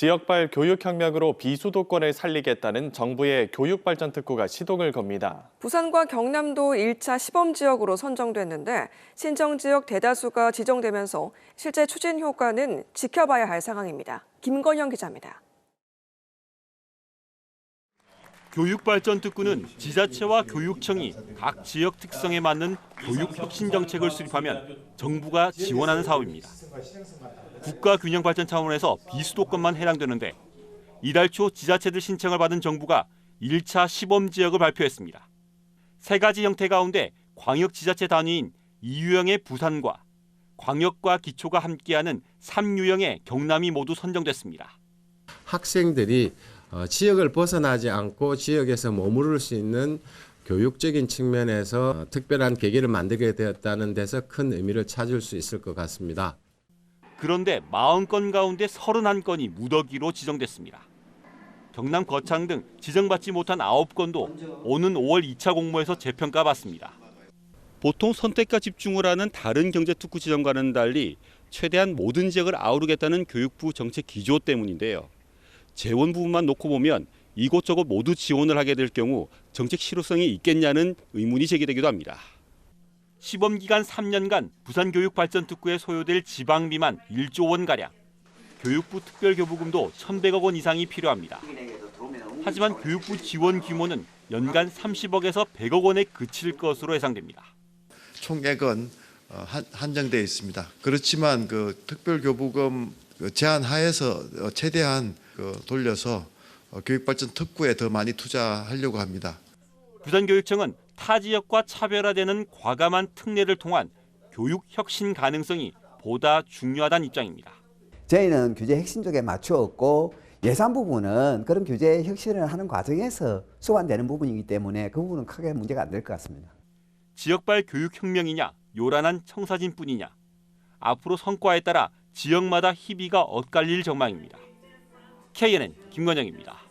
지역발 교육혁명으로 비수도권을 살리겠다는 정부의 교육발전 특구가 시동을 겁니다. 부산과 경남도 1차 시범 지역으로 선정됐는데 신정 지역 대다수가 지정되면서 실제 추진 효과는 지켜봐야 할 상황입니다. 김건영 기자입니다. 교육발전특구는 지자체와 교육청이 각 지역 특성에 맞는 교육 혁신 정책을 수립하면 정부가 지원하는 사업입니다. 국가 균형 발전 차원에서 비수도권만 해당되는데 이달 초 지자체들 신청을 받은 정부가 1차 시범 지역을 발표했습니다. 세 가지 형태 가운데 광역 지자체 단위인 이유형의 부산과 광역과 기초가 함께하는 3유형의 경남이 모두 선정됐습니다. 학생들이 어, 지역을 벗어나지 않고 지역에서 머무를 수 있는 교육적인 측면에서 어, 특별한 계기를 만들게 되었다는 데서 큰 의미를 찾을 수 있을 것 같습니다. 그런데 40건 가운데 31건이 무더기로 지정됐습니다. 경남 거창 등 지정받지 못한 9건도 오는 5월 2차 공모에서 재평가 받습니다. 보통 선택과 집중을 하는 다른 경제 특구 지정과는 달리 최대한 모든 지역을 아우르겠다는 교육부 정책 기조 때문인데요. 재원 부분만 놓고 보면 이곳저곳 모두 지원을 하게 될 경우 정책 실효성이 있겠냐는 의문이 제기되기도 합니다. 시범 기간 3년간 부산 교육 발전 특구에 소요될 지방비만 1조 원 가량. 교육부 특별교부금도 1,100억 원 이상이 필요합니다. 하지만 교육부 지원 규모는 연간 30억에서 100억 원에 그칠 것으로 예상됩니다. 총액은 어, 한- 한정되어 있습니다. 그렇지만 그 특별교부금 그 제한 하에서 어, 최대한 그 돌려서 어, 교육발전 특구에 더 많이 투자하려고 합니다. 부산교육청은 타 지역과 차별화되는 과감한 특례를 통한 교육 혁신 가능성이 보다 중요하다는 입장입니다. 저희는 규제 핵심 쪽에 맞추었고 예산 부분은 그런 규제 혁신을 하는 과정에서 소환되는 부분이기 때문에 그 부분은 크게 문제가 안 될 것 같습니다. 지역발 교육 혁명이냐 요란한 청사진뿐이냐 앞으로 성과에 따라 지역마다 희비가 엇갈릴 전망입니다. KNN 김건영입니다.